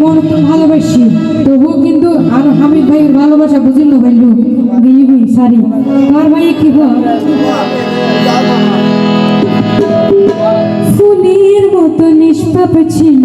মন তো ভালোবাসি। তবুও কিন্তু আর হামিদ ভাইয়ের ভালোবাসা বুঝিল ভাইলু। গিয়ে সারি। তার ভাই কি ফুলের মতো নিষ্পাপ ছিল